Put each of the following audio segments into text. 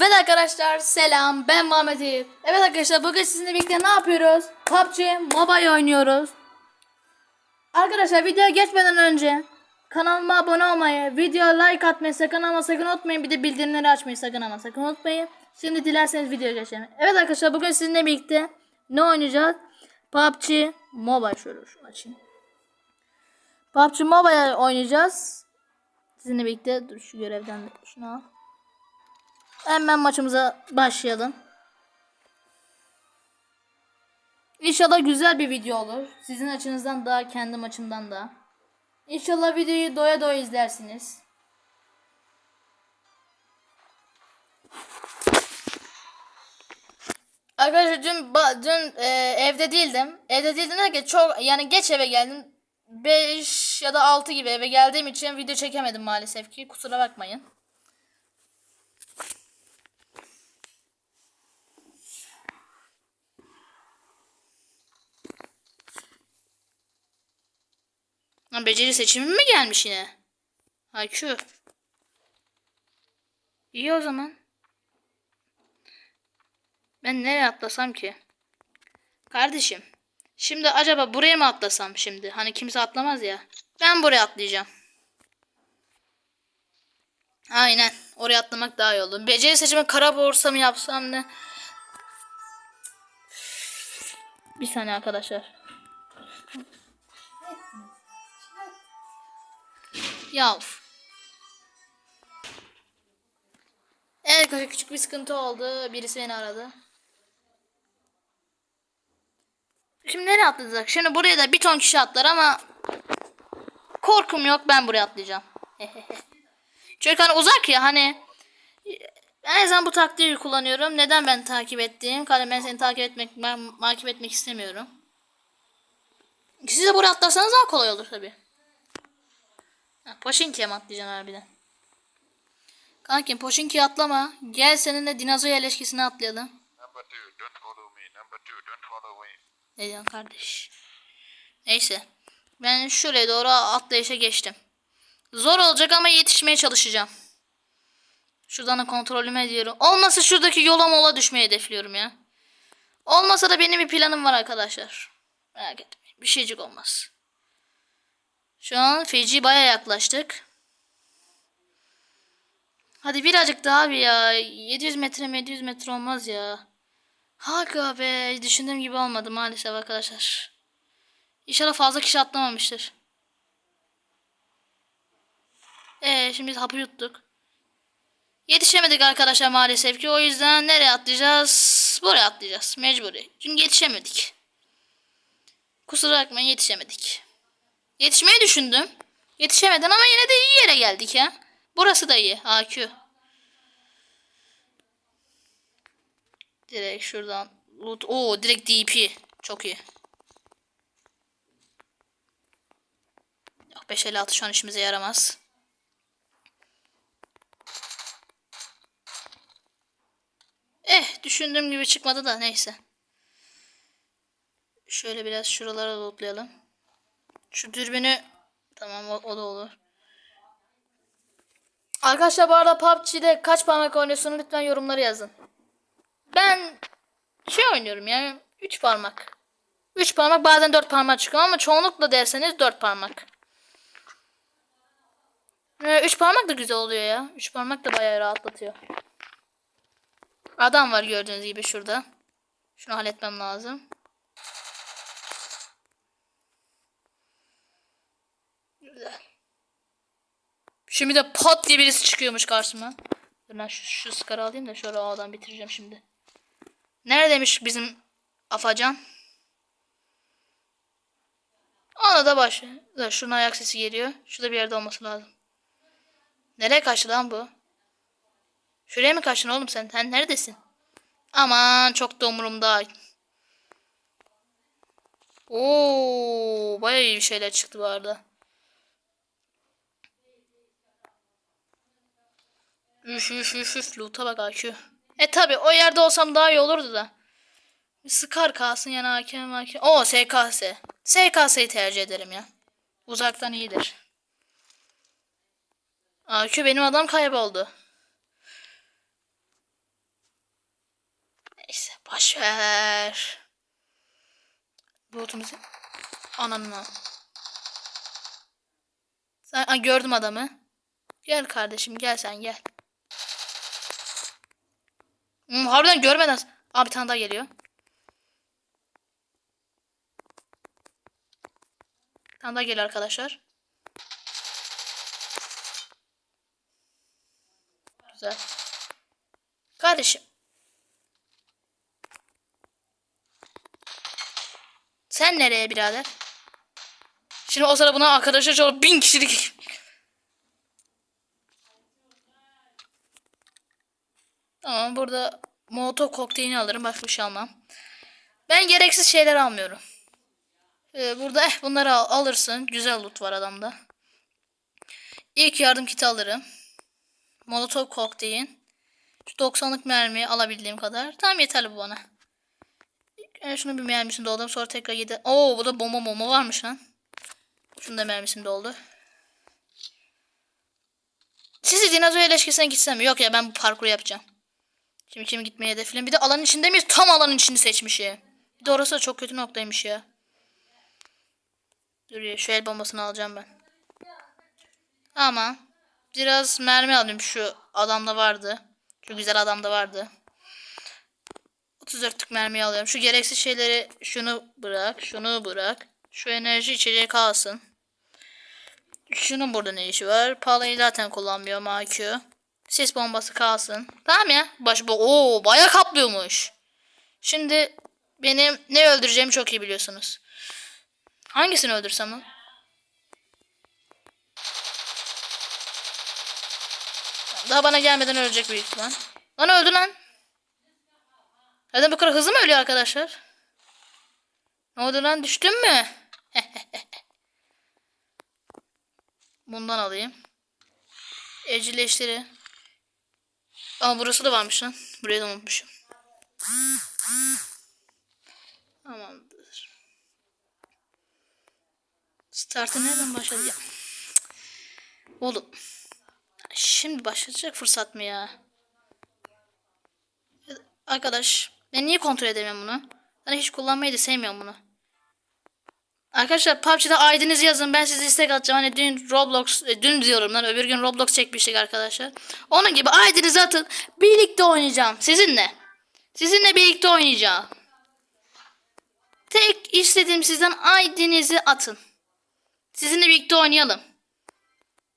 Evet arkadaşlar selam ben Muhammed Eyüp. Evet arkadaşlar bugün sizinle birlikte ne yapıyoruz? PUBG Mobile oynuyoruz. Arkadaşlar videoya geçmeden önce kanalıma abone olmayı, videoya like atmayı sakın ama sakın unutmayın. Bir de bildirimleri açmayı sakın ama sakın unutmayın. Şimdi dilerseniz videoya geçelim. Evet arkadaşlar bugün sizinle birlikte ne oynayacağız? PUBG Mobile şöyle şunu açayım. PUBG Mobile oynayacağız. Sizinle birlikte dur şu görevden de şunu al. Hemen maçımıza başlayalım. İnşallah güzel bir video olur. Sizin açınızdan da kendi açımdan da. İnşallah videoyu doya doya izlersiniz. Arkadaşlar dün, dün e, evde değildim. Evde değildim derken çok yani geç eve geldim. 5 ya da 6 gibi eve geldiğim için video çekemedim maalesef ki. Kusura bakmayın. Ha, beceri seçimi mi gelmiş yine? IQ. İyi o zaman. Ben nereye atlasam ki? Kardeşim. Şimdi acaba buraya mı atlasam şimdi? Hani kimse atlamaz ya. Ben buraya atlayacağım. Aynen. Oraya atlamak daha iyi oldu. Beceri seçimi kara borsa mı yapsam ne? Bir saniye arkadaşlar. Ya. Evet arkadaşlar küçük bir sıkıntı oldu. Birisi beni aradı. Şimdi nereye atlayacak? Şimdi buraya da bir ton kişi atlar ama korkum yok ben buraya atlayacağım. Çünkü hani uzak ya hani en azından bu taktiği kullanıyorum. Neden ben takip ettiğim? Hani ben seni takip etmek ben takip etmek istemiyorum. Siz de buraya atlarsanız daha kolay olur tabii. Ha, Poşinki'ye mi atlayacaksın harbiden? Kankim Poşinki'ye atlama. Gel seninle dinozor yerleşkesine atlayalım. Ne diyorsun kardeş? Neyse. Ben şuraya doğru atlayışa geçtim. Zor olacak ama yetişmeye çalışacağım. Şuradan da kontrolümü ediyorum. Olmasa şuradaki yola mola düşmeyi hedefliyorum ya. Olmasa da benim bir planım var arkadaşlar. Merak etmeyin. Bir şeycik olmaz. Şu an feci baya yaklaştık. Hadi birazcık daha abi ya. 700 metre 700 metre olmaz ya. Haga be. Düşündüğüm gibi olmadı maalesef arkadaşlar. İnşallah fazla kişi atlamamıştır. Ee, şimdi biz hapı yuttuk. Yetişemedik arkadaşlar maalesef ki. O yüzden nereye atlayacağız? Buraya atlayacağız. Mecburi. Çünkü yetişemedik. Kusura bakmayın yetişemedik. Yetişmeyi düşündüm. Yetişemedin ama yine de iyi yere geldik ya. Burası da iyi. AQ. Direkt şuradan. Loot. Oo direkt DP. Çok iyi. Yok 556 şu an işimize yaramaz. Eh düşündüğüm gibi çıkmadı da neyse. Şöyle biraz şuralara lootlayalım. Şu dürbünü tamam o, o da olur. Arkadaşlar bu arada PUBG'de kaç parmak oynuyorsunuz lütfen yorumları yazın. Ben şey oynuyorum yani 3 parmak. 3 parmak bazen 4 parmak çıkıyor ama çoğunlukla derseniz 4 parmak. 3 parmak da güzel oluyor ya. 3 parmak da bayağı rahatlatıyor. Adam var gördüğünüz gibi şurada. Şunu halletmem lazım. Şimdi de pat diye birisi çıkıyormuş karşıma. Dur ben şu, şu skarı alayım da şöyle ağdan bitireceğim şimdi. Neredeymiş bizim Afacan? Ona da baş. Dur şunun ayak sesi geliyor. Şurada bir yerde olması lazım. Nereye kaçtı lan bu? Şuraya mı kaçtın oğlum sen? Sen neredesin? Aman çok da umurumda. Oo, bayağı iyi bir şeyler çıktı bu arada. Üf üf üf üf loot'a bak AQ. E tabi o yerde olsam daha iyi olurdu da. Sıkar kalsın yani hakem hakem. Oo SKS. SKS'yi tercih ederim ya. Uzaktan iyidir. AQ benim adam kayboldu. Boş ver. Bulutumuzu. Ananı. Sen gördüm adamı. Gel kardeşim gel sen gel. Hmm, harbiden görmeden. Abi bir tane daha geliyor. Bir tane daha geliyor arkadaşlar. Güzel. Kardeşim. Sen nereye birader? Şimdi o sırada buna arkadaşlar çok bin kişilik. Tamam burada molotov kokteylini alırım. Başka bir şey almam. Ben gereksiz şeyler almıyorum. Ee, burada eh bunları al- alırsın. Güzel loot var adamda. İlk yardım kiti alırım. Molotov kokteyl. Şu 90'lık mermi alabildiğim kadar. Tamam yeterli bu bana. Yani şunu bir mermisini doldurdum. Sonra tekrar yedi. Oo bu da bomba bomba varmış lan. Şunu da mermisini doldu. Sizi dinozor eleşkisine gitsem? Yok ya ben bu parkuru yapacağım. Şimdi kim gitmeye hedefledim. Bir de alanın içinde miyiz? Tam alanın içini seçmiş ya. Bir de orası da çok kötü noktaymış ya. Dur ya şu el bombasını alacağım ben. Ama biraz mermi alayım şu adamda vardı. Şu güzel adamda vardı. 34'lük mermiyi alıyorum. Şu gereksiz şeyleri şunu bırak, şunu bırak. Şu enerji içeceği kalsın. Şunun burada ne işi var? Palayı zaten kullanmıyorum AQ. Sis bombası kalsın. Tamam ya. Baş bu Oo, bayağı kaplıyormuş. Şimdi benim ne öldüreceğimi çok iyi biliyorsunuz. Hangisini öldürsem? Daha bana gelmeden ölecek büyük ihtimal. Lan öldü lan. Neden bu kadar hızlı mı ölüyor arkadaşlar? Ne oldu lan düştün mü? Bundan alayım. Evcilleştiri. Ama burası da varmış lan. Burayı da unutmuşum. Tamamdır. Startı nereden başladı ya? Oğlum. Şimdi başlayacak fırsat mı ya? Arkadaş ben niye kontrol edemiyorum bunu? Ben hiç kullanmayı da sevmiyorum bunu. Arkadaşlar PUBG'de ID'nizi yazın. Ben size istek atacağım. Hani dün Roblox, e, dün diyorum lan öbür gün Roblox çekmiştik arkadaşlar. Onun gibi ID'nizi atın. Birlikte oynayacağım. Sizinle. Sizinle birlikte oynayacağım. Tek istediğim sizden ID'nizi atın. Sizinle birlikte oynayalım.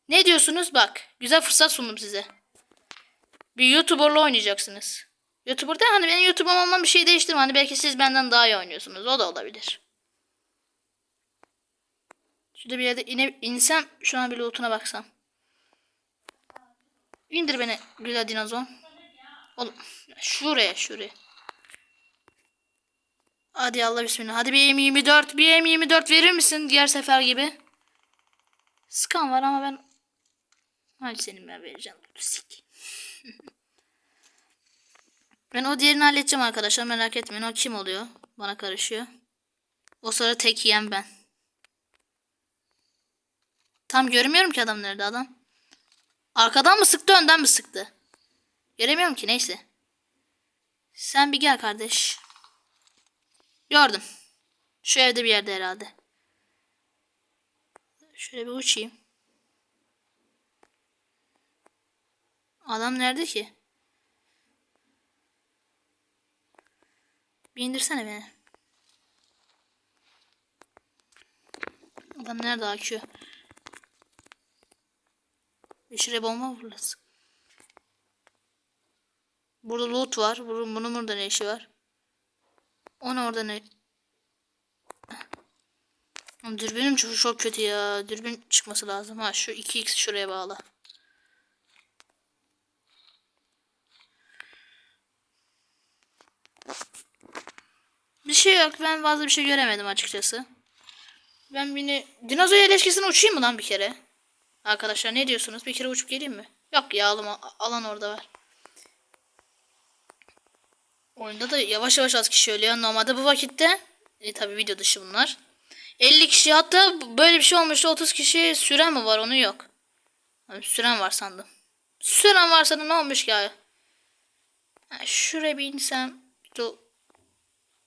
Ne diyorsunuz? Bak. Güzel fırsat sundum size. Bir YouTuber'la oynayacaksınız. YouTuber de hani benim YouTube'um olmam bir şey değiştirmiyor. Hani belki siz benden daha iyi oynuyorsunuz. O da olabilir. Şurada bir yerde ine, insem şu an bir lootuna baksam. İndir beni güzel dinozor. Oğlum şuraya şuraya. Hadi Allah bismillah. Hadi bir M24 bir M24 verir misin diğer sefer gibi? Skan var ama ben Hadi senin ben vereceğim. Sik. ben o diğerini halledeceğim arkadaşlar merak etmeyin. O kim oluyor? Bana karışıyor. O sırada tek yiyen ben. Tam göremiyorum ki adam nerede adam. Arkadan mı sıktı önden mi sıktı? Göremiyorum ki neyse. Sen bir gel kardeş. Gördüm. Şu evde bir yerde herhalde. Şöyle bir uçayım. Adam nerede ki? Bir indirsene beni. Adam nerede akıyor? Bir şuraya bomba fırlasın? Burada loot var. Bunun, bunun burada ne işi var? Onun orada ne? Dürbünüm çok, çok kötü ya. Dürbün çıkması lazım. Ha şu 2x şuraya bağla. Bir şey yok. Ben fazla bir şey göremedim açıkçası. Ben yine dinozor ilişkisine uçayım mı lan bir kere? Arkadaşlar ne diyorsunuz? Bir kere uçup geleyim mi? Yok ya alan, alan orada var. Oyunda da yavaş yavaş az kişi ölüyor. Normalde bu vakitte e, tabi video dışı bunlar. 50 kişi hatta böyle bir şey olmuştu 30 kişi süren mi var onu yok. Abi, süren var sandım. Süren varsa da ne olmuş abi? Ha, şuraya bir insem.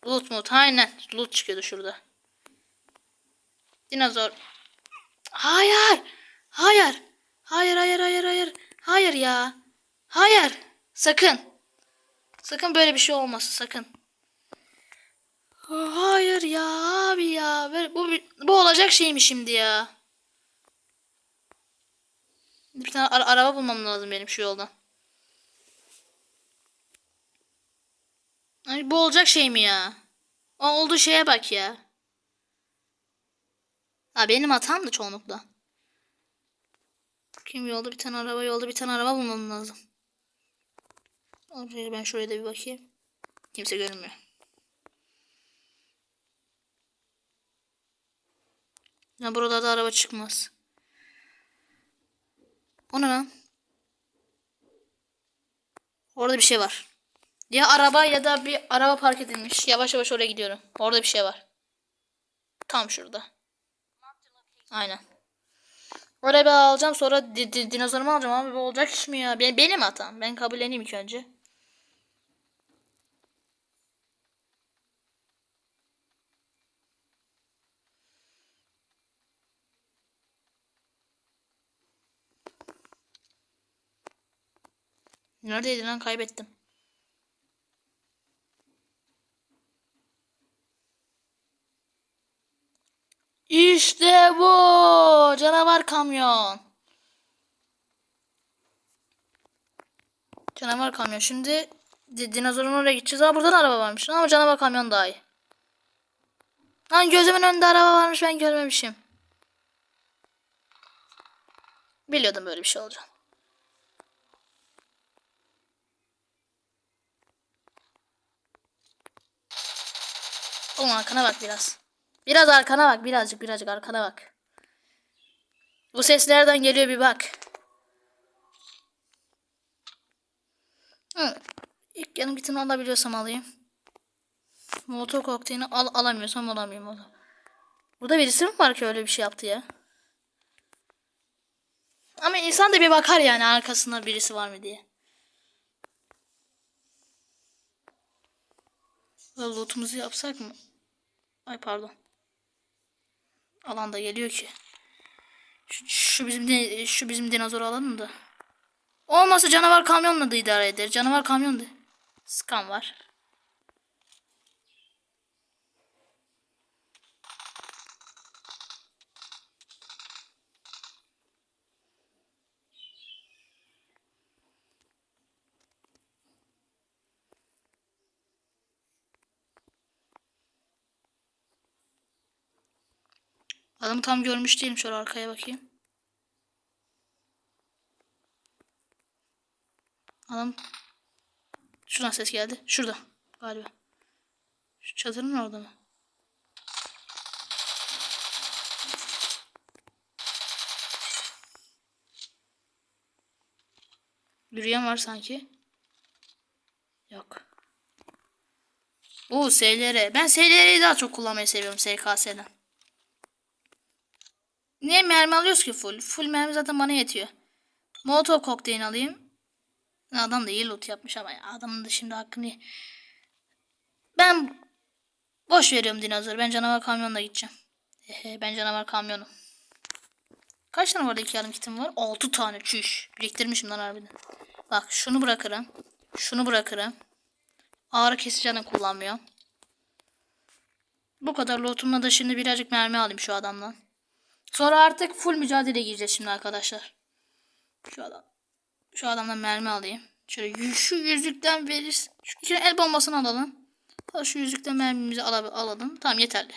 Loot mut aynen. Loot çıkıyordu şurada. Dinozor. Hayır. Hayır. Hayır hayır hayır hayır. Hayır ya. Hayır. Sakın. Sakın böyle bir şey olmasın sakın. Hayır ya abi ya. Bu, bu olacak şey mi şimdi ya? Bir tane ara- araba bulmam lazım benim şu yoldan. Ay, bu olacak şey mi ya? O olduğu şeye bak ya. Ha benim hatam da çoğunlukla. Kim yolda bir tane araba yolda bir tane araba bulmam lazım. Ben şuraya da bir bakayım. Kimse görünmüyor. Ya buralarda araba çıkmaz. O ne lan? Orada bir şey var. Ya araba ya da bir araba park edilmiş. Yavaş yavaş oraya gidiyorum. Orada bir şey var. Tam şurada. Aynen. Oraya ben alacağım sonra di- di- dinozorumu alacağım abi bu olacak iş mi ya? Benim, benim hatam. Ben kabulleneyim ilk önce. Neredeydi lan kaybettim. İşte bu. Canavar kamyon. Canavar kamyon. Şimdi di- dinozorun oraya gideceğiz. Aa buradan araba varmış. Ama canavar kamyon daha iyi. Lan gözümün önünde araba varmış ben görmemişim. Biliyordum böyle bir şey olacak. Oğlum arkana bak biraz. Biraz arkana bak. Birazcık birazcık arkana bak. Bu ses nereden geliyor bir bak. Hı. İlk yanım gitini alabiliyorsam alayım. Molotov kokteylini al alamıyorsam alamıyorum o zaman. Burada birisi mi var ki öyle bir şey yaptı ya? Ama insan da bir bakar yani arkasında birisi var mı diye. Lootumuzu yapsak mı? Ay pardon. Alan da geliyor ki. Şu, bizim şu bizim dinozoru alalım da. Olmasa canavar kamyonla da idare eder. Canavar kamyon da. Skan var. Adamı tam görmüş değilim. Şöyle arkaya bakayım. Adam şuradan ses geldi. Şurada galiba. Şu çadırın orada mı? Yürüyen var sanki. Yok. Oo SLR. Ben SLR'yi daha çok kullanmayı seviyorum SKS'den. Niye mermi alıyoruz ki full? Full mermi zaten bana yetiyor. Molotov kokteyl alayım. Adam da iyi loot yapmış ama ya. Adamın da şimdi hakkını... Ben boş veriyorum dinozor. Ben canavar kamyonla gideceğim. Ehe, ben canavar kamyonum. Kaç tane vardı iki yarım kitim var? 6 tane çüş. Biriktirmişim lan harbiden. Bak şunu bırakırım. Şunu bırakırım. Ağrı kesicini kullanmıyorum. Bu kadar lootumla da şimdi birazcık mermi alayım şu adamdan. Sonra artık full mücadele gireceğiz şimdi arkadaşlar. Şu adam. Şu adamdan mermi alayım. Şöyle şu yüzükten verir. Şu el bombasını alalım. Şu yüzükten mermimizi al alalım. Tamam yeterli.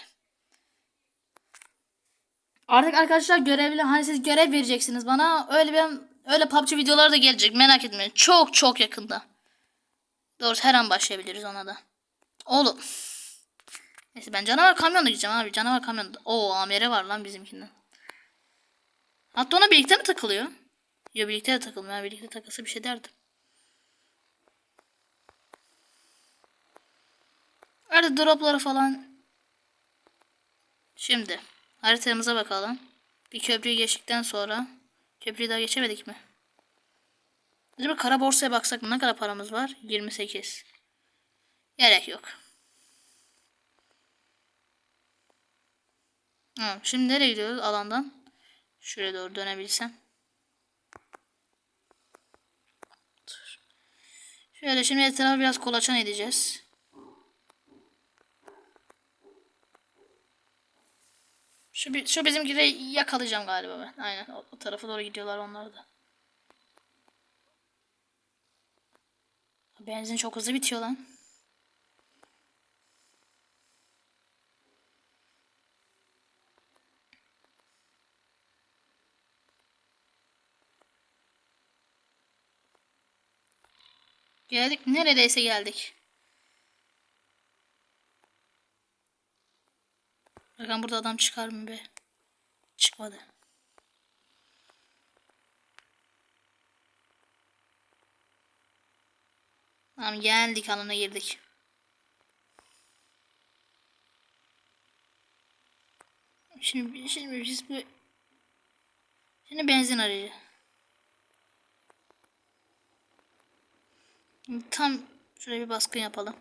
Artık arkadaşlar görevli hani siz görev vereceksiniz bana. Öyle ben öyle PUBG videoları da gelecek. Merak etmeyin. Çok çok yakında. Doğrusu her an başlayabiliriz ona da. Oğlum. Neyse ben canavar kamyonla gideceğim abi. Canavar kamyon. Oo amere var lan bizimkinden. Hatta ona birlikte mi takılıyor? Ya birlikte de takılmıyor. Birlikte takılsa bir şey derdim. Arada dropları falan. Şimdi haritamıza bakalım. Bir köprüyü geçtikten sonra köprüyü daha geçemedik mi? Acaba kara borsaya baksak ne kadar paramız var? 28. Gerek yok. Ha, şimdi nereye gidiyoruz alandan? Şuraya doğru dönebilsem. Şöyle şimdi etrafı biraz kolaçan edeceğiz. Şu, şu bizimkileri yakalayacağım galiba ben. Aynen o, o tarafa doğru gidiyorlar onlar da. Benzin çok hızlı bitiyor lan. Geldik. Neredeyse geldik. Bakalım burada adam çıkar mı be? Çıkmadı. Tamam geldik alana girdik. Şimdi şimdi biz bu Şimdi benzin arayacağız. Tam şuraya bir baskın yapalım.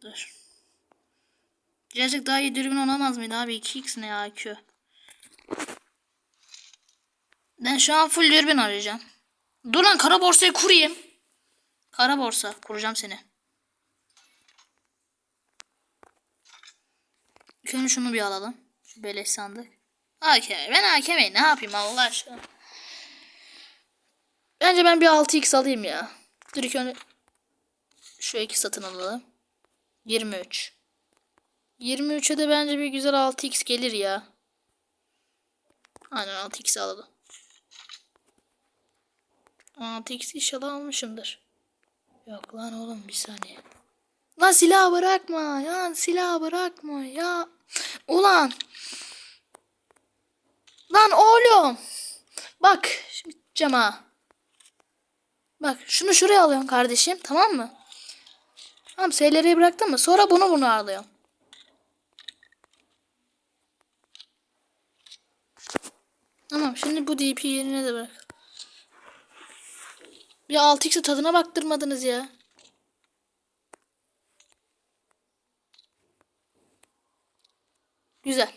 Dur. Birazcık daha iyi dürbün olamaz mıydı abi? 2x ne ya IQ? Ben şu an full dürbün arayacağım. Dur lan kara borsayı kurayım. Kara borsa. Kuracağım seni. Önce şunu bir alalım. Şu beleş sandık. AKM. Ben AKM'yi ne yapayım Allah aşkına. Bence ben bir 6x alayım ya. Dur ilk önce şu iki satın alalım. 23. 23'e de bence bir güzel 6x gelir ya. Aynen 6x alalım. 6x inşallah almışımdır. Yok lan oğlum bir saniye. Lan silah bırakma ya silah bırakma ya. Ulan. Lan oğlum. Bak şimdi cama. Bak şunu şuraya alıyorsun kardeşim tamam mı? Tamam SLR'yi bıraktın mı? Sonra bunu bunu alıyorsun. Tamam şimdi bu DP yerine de bırak. Bir 6x'e tadına baktırmadınız ya. Güzel.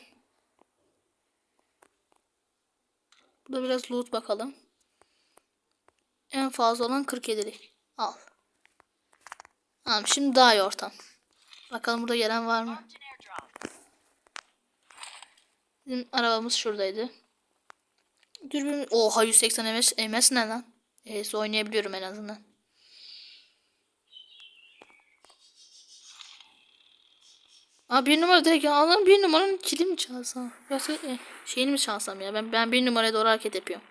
Burada biraz loot bakalım. En fazla olan 47'lik. Al. Tamam şimdi daha iyi ortam. Bakalım burada gelen var mı? Bizim arabamız şuradaydı. Dürbün... Oha 180 ms, ms ne lan? ES oynayabiliyorum en azından. Aa bir numara direkt ya. Bir numaranın kili mi çalsam? Yoksa e, şeyini mi çalsam ya? Ben ben bir numaraya doğru hareket yapıyorum.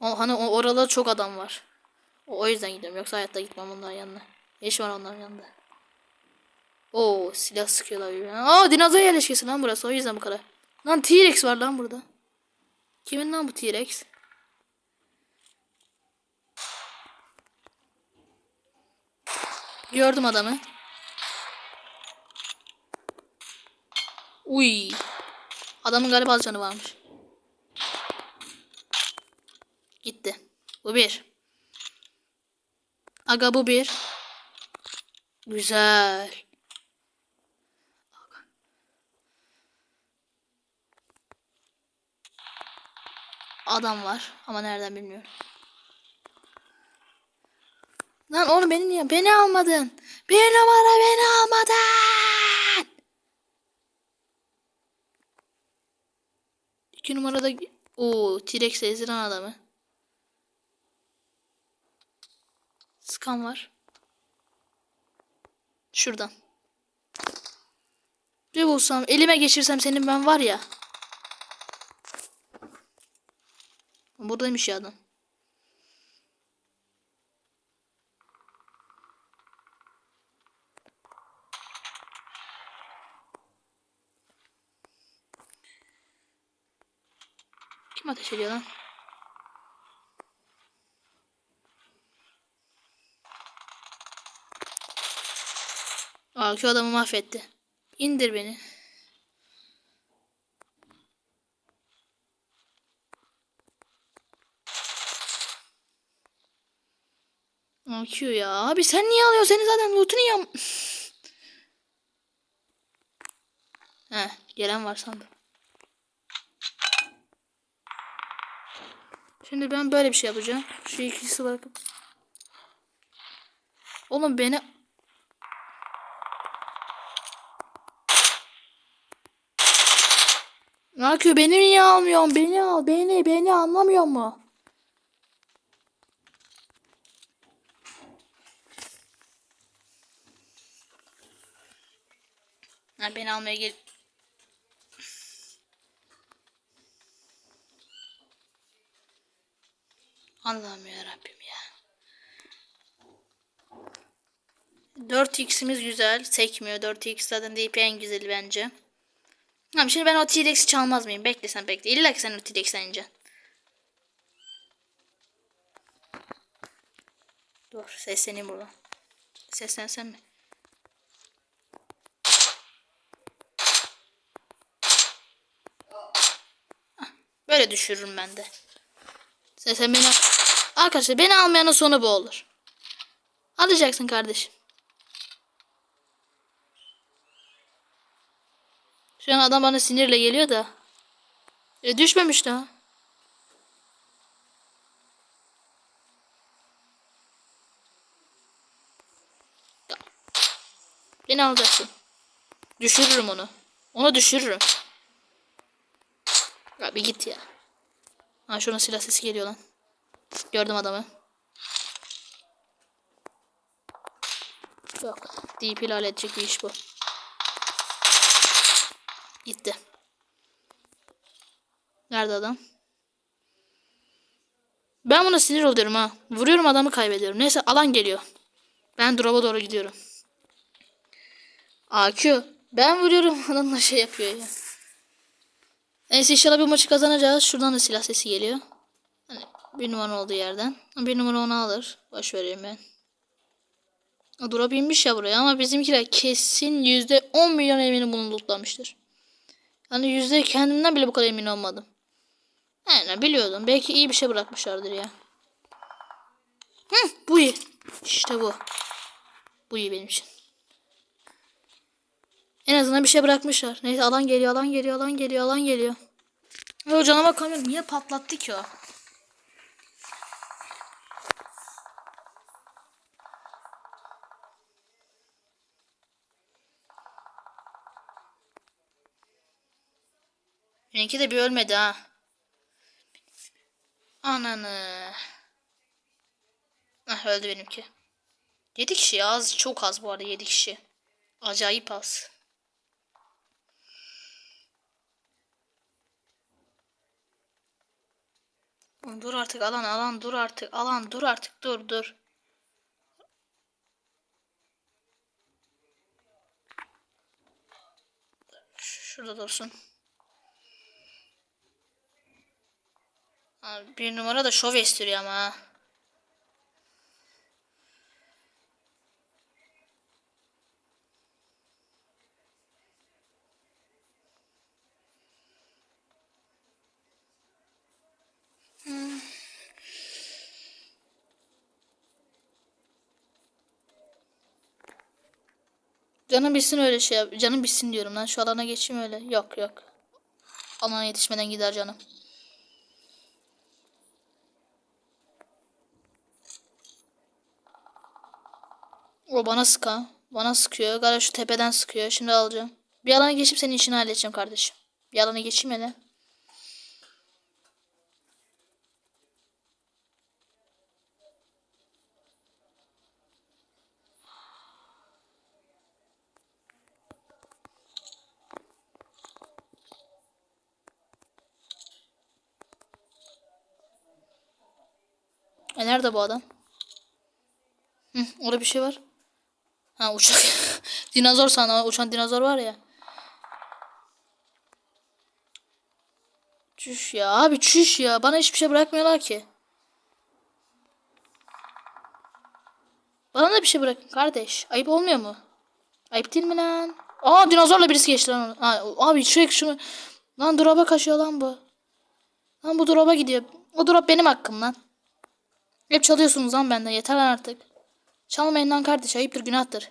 O, hani o, oralarda çok adam var. O, o yüzden gidiyorum. Yoksa hayatta gitmem onların yanına. Ne iş var onların yanında? Oo silah sıkıyorlar birbirine. Aa dinozor yerleşkesi lan burası. O yüzden bu kadar. Lan T-Rex var lan burada. Kimin lan bu T-Rex? Gördüm adamı. Uy. Adamın galiba az canı varmış. Gitti. Bu bir. Aga bu bir. Güzel. Adam var ama nereden bilmiyorum. Lan oğlum beni niye? Beni almadın. Bir numara beni almadın. İki numarada o T-Rex ezilen adamı. Skan var. Şuradan. Bir bulsam elime geçirsem senin ben var ya. Buradaymış ya adam. Kim ateş ediyor lan? Aa şu adamı mahvetti. İndir beni. Q ya. Abi sen niye alıyorsun? Senin zaten loot'unu yam... Gelen var sandım. Şimdi ben böyle bir şey yapacağım. Şu ikisi bırakıp. Oğlum beni Yapıyor? Beni niye almıyorsun? Beni al. Beni. Beni anlamıyor mu? Ha, beni almaya gel. Allah'ım ya Rabbim ya. 4x'imiz güzel. Sekmiyor. 4x zaten deyip en güzeli bence. Tamam şimdi ben o T-Rex'i çalmaz mıyım? Bekle sen bekle. İlla ki sen o T-Rex'ten ineceksin. Dur sesleneyim buradan. Seslensem mi? Hah, Böyle düşürürüm ben de. Sen, sen beni... Arkadaşlar beni almayanın sonu bu olur. Alacaksın kardeşim. Şu an adam bana sinirle geliyor da. E düşmemiş daha. Beni alacaksın. Düşürürüm onu. Onu düşürürüm. Ya bir git ya. Ha şuna silah sesi geliyor lan. Gördüm adamı. Yok. Deyip hilal edecek bir iş bu. Gitti. Nerede adam? Ben buna sinir oluyorum ha. Vuruyorum adamı kaybediyorum. Neyse alan geliyor. Ben drop'a doğru gidiyorum. AQ. Ben vuruyorum adamla şey yapıyor ya. Neyse inşallah bir maçı kazanacağız. Şuradan da silah sesi geliyor. Hani bir numara olduğu yerden. Bir numara onu alır. Boş vereyim ben. Drop inmiş ya buraya ama bizimkiler kesin yüzde 10 milyon eminim bunu lootlamıştır. Hani yüzde kendimden bile bu kadar emin olmadım. Yani biliyordum. Belki iyi bir şey bırakmışlardır ya. Hı, bu iyi. İşte bu. Bu iyi benim için. En azından bir şey bırakmışlar. Neyse alan geliyor, alan geliyor, alan geliyor, alan geliyor. Ve o canavar kamyon niye patlattı ki o? Benimki de bir ölmedi ha. Ananı. Ah öldü benimki. 7 kişi az çok az bu arada 7 kişi. Acayip az. Dur artık alan alan dur artık alan dur artık dur dur. Şurada dursun. Abi bir numara da şov estiriyor ama. Canım bitsin öyle şey. Canım bitsin diyorum lan. Şu alana geçeyim öyle. Yok yok. Alana yetişmeden gider canım. O bana sıka. Bana sıkıyor. Galiba şu tepeden sıkıyor. Şimdi alacağım. Bir alana geçip senin işini halledeceğim kardeşim. Bir alana geçeyim hele. E nerede bu adam? Hı, orada bir şey var. Ha uçak. dinozor sana uçan dinozor var ya. Çüş ya abi çüş ya. Bana hiçbir şey bırakmıyorlar ki. Bana da bir şey bırakın kardeş. Ayıp olmuyor mu? Ayıp değil mi lan? Aa dinozorla birisi geçti lan. Ha, abi sürekli şunu. Lan drop'a kaçıyor lan bu. Lan bu drop'a gidiyor. O drop benim hakkım lan. Hep çalıyorsunuz lan benden. Yeter lan artık. Çalmayın lan kardeş. Ayıptır günahtır.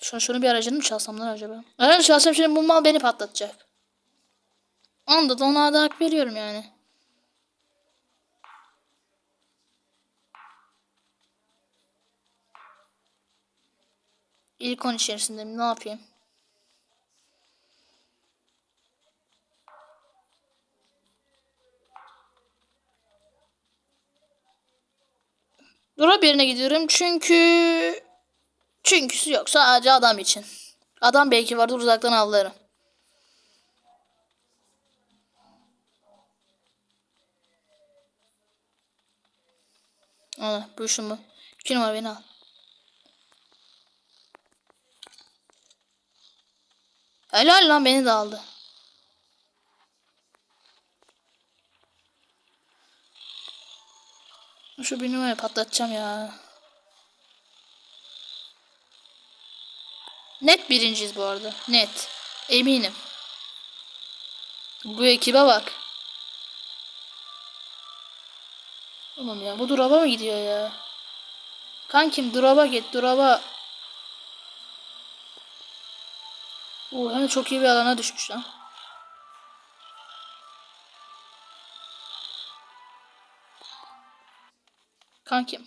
Şunu, şunu bir aracını mı çalsam lan acaba? Aracını çalsam şimdi bu mal beni patlatacak. Onda da ona da hak veriyorum yani. İlk on içerisindeyim. Ne yapayım? Drop yerine gidiyorum çünkü çünküsü yok sadece adam için. Adam belki vardır uzaktan avlarım. Al bu şu mu? İki numara beni al. Helal lan beni de aldı. Şu bir numarayı patlatacağım ya. Net birinciyiz bu arada. Net. Eminim. Bu ekibe bak. Oğlum ya bu duraba mı gidiyor ya? Kankim duraba git duraba. Oo, hem çok iyi bir alana düşmüş lan. Kankim.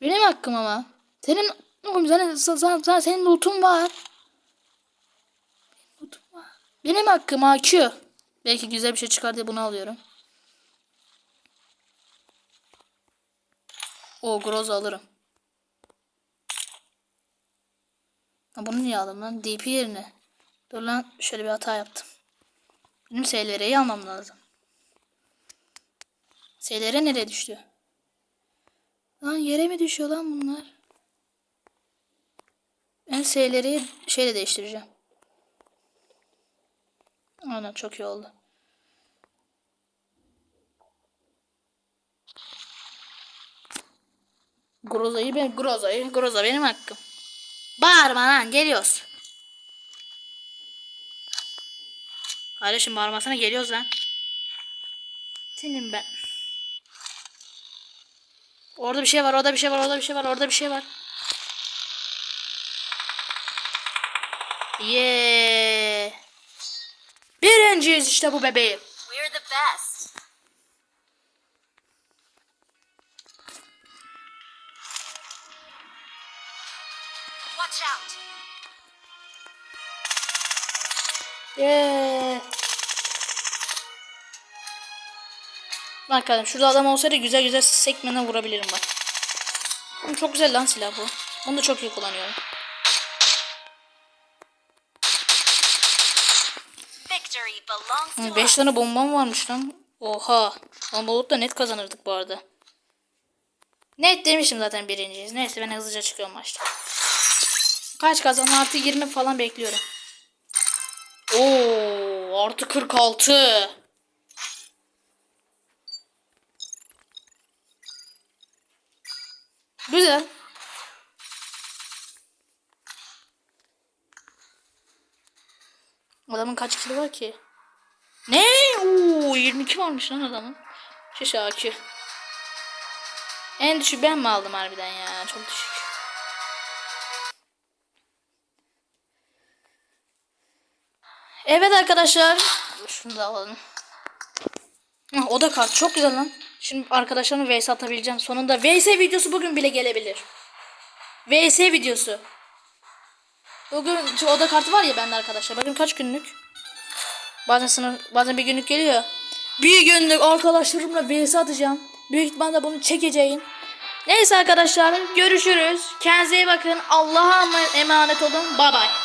Benim hakkım ama. Senin oğlum zaten, zaten, senin lootun var. Benim lootum var. Benim hakkım AQ. Belki güzel bir şey çıkar diye bunu alıyorum. O groz alırım. Ha, bunu niye aldım lan? DP yerine. Dur lan şöyle bir hata yaptım. Benim SLR'yi almam lazım. SLR nereye düştü? Lan yere mi düşüyor lan bunlar? Ben SLR'yi şeyle değiştireceğim. Aynen çok iyi oldu. Groza'yı ben Groza'yı Groza benim hakkım. Bağırma lan geliyoruz. Kardeşim bağırmasana geliyoruz lan. Senin ben. Orada bir şey var, orada bir şey var, orada bir şey var, orada bir şey var. Yeah. Birinciyiz işte bu bebeğim. We're the best. Watch out. Yeah. Bak kardeşim şurada adam olsaydı güzel güzel sekmene vurabilirim bak. Oğlum çok güzel lan silah bu. Onu da çok iyi kullanıyorum. 5 us. tane bombam varmış lan. Oha. Olup da net kazanırdık bu arada. Net demişim zaten birinciyiz. Neyse ben hızlıca çıkıyorum maçta. Kaç kazan? Artı 20 falan bekliyorum. Oo, artı 46. Güzel. Adamın kaç kilo var ki? Ne? Oo, 22 varmış lan adamın. Şiş akü. En düşük ben mi aldım harbiden ya? Çok düşük. Evet arkadaşlar. Şunu da alalım. Hah, o da kart çok güzel lan. Şimdi arkadaşlarımla VS atabileceğim. Sonunda VS videosu bugün bile gelebilir. VS videosu. Bugün şu oda kartı var ya bende arkadaşlar. Bakın kaç günlük. Bazen sınır, bazen bir günlük geliyor. Bir günlük arkadaşlarımla VS atacağım. Büyük ihtimalle bunu çekeceğim. Neyse arkadaşlar görüşürüz. Kendinize iyi bakın. Allah'a emanet olun. Bye bye.